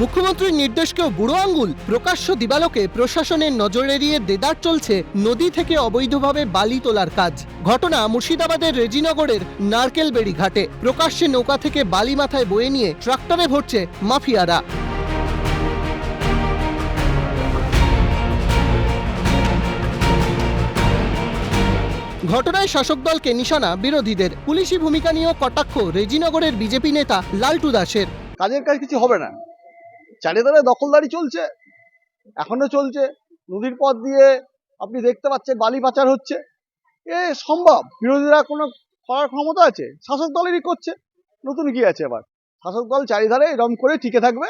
মুখ্যমন্ত্রীর নির্দেশকেও বুড়ো আঙ্গুল। প্রকাশ্য দিবালোকে প্রশাসনের নজর এড়িয়ে দেদার চলছে নদী থেকে অবৈধভাবে বালি তোলার কাজ। ঘটনা মুর্শিদাবাদের রেজিনগরের নারকেলবেড়ি ঘাটে। প্রকাশ্যে নৌকা থেকে বালি মাথায় বয়ে নিয়ে ট্রাক্টরে ভরছে মাফিয়ারা। ঘটনায় শাসক দলকে নিশানা বিরোধীদের। পুলিশি ভূমিকা নিয়েও কটাক্ষ রেজিনগরের বিজেপি নেতা লালটু দাসের। কাজের কাজ কিছু হবে না। চারিধারে দখলদারি চলছে, এখনও চলছে। নদীর পথ দিয়ে আপনি দেখতে পাচ্ছেন বালি পাচার হচ্ছে। এ সম্ভব, বিরোধীরা কোনো করার ক্ষমতা আছে? শাসক দলেরই করছে। নতুন কি আছে আবার শাসক দল চারিধারে এরম করে টিকে থাকবে।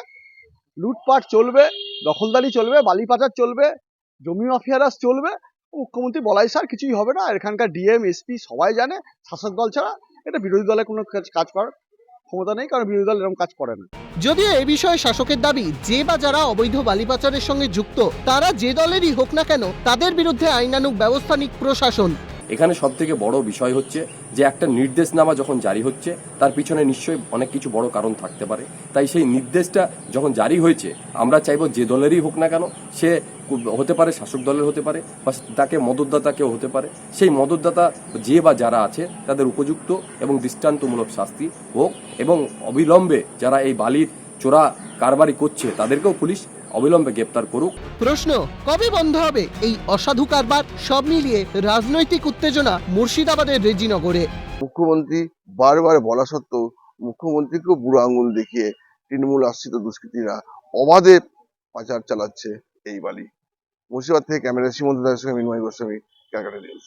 লুটপাট চলবে, দখলদারি চলবে, বালি পাচার চলবে, জমি মাফিয়ারাস চলবে। মুখ্যমন্ত্রী বলাই স্যার কিছুই হবে না। এখানকার ডিএম, এসপি সবাই জানে, শাসক দল ছাড়া এটা বিরোধী দলের কোনো কাজ করার ক্ষমতা নেই, কারণ বিরোধী দল এরকম কাজ করে না। যদিও এ বিষয়ে শাসকের দাবি, যে বা যারা অবৈধ বালি পাচারের সঙ্গে যুক্ত, তারা যে দলেরই হোক না কেন, তাদের বিরুদ্ধে আইনানুক ব্যবস্থা নিক প্রশাসন। এখানে সব থেকে বড় বিষয় হচ্ছে যে একটা নির্দেশনামা যখন জারি হচ্ছে, তার পিছনে নিশ্চয়ই অনেক কিছু বড় কারণ থাকতে পারে। তাই সেই নির্দেশটা যখন জারি হয়েছে, আমরা চাইব যে দলেরই হোক না কেন, সে হতে পারে, শাসক দলের হতে পারে, বা তাকে মদতদাতা কেউ হতে পারে। সেই মদতদাতা যে বা যারা আছে, তাদের উপযুক্ত এবং দৃষ্টান্তমূলক শাস্তি হোক এবং অবিলম্বে যারা এই বালির চোরা কারবারি করছে, তাদেরকেও পুলিশ অবিলম্বে গ্রেপ্তার করুক। প্রশ্ন কবে বন্ধ হবে? এই অসাধু কারবার সব মিলিয়ে রাজনৈতিক উত্তেজনা মুর্শিদাবাদের রেজিনগরে। মুখ্যমন্ত্রী বারবার বলা সত্ত্বেও মুখ্যমন্ত্রীকেও বুড়ো আঙুল দেখিয়ে তৃণমূল আশ্রিত দুষ্কৃতীরা অবাধে পাচার চালাচ্ছে এই বালি। মুর্শিদাবাদ থেকে ক্যামেরা সীমন্ত দাসের সঙ্গে মিনময় গোস্বামী ক্যালকাটা নিউজ।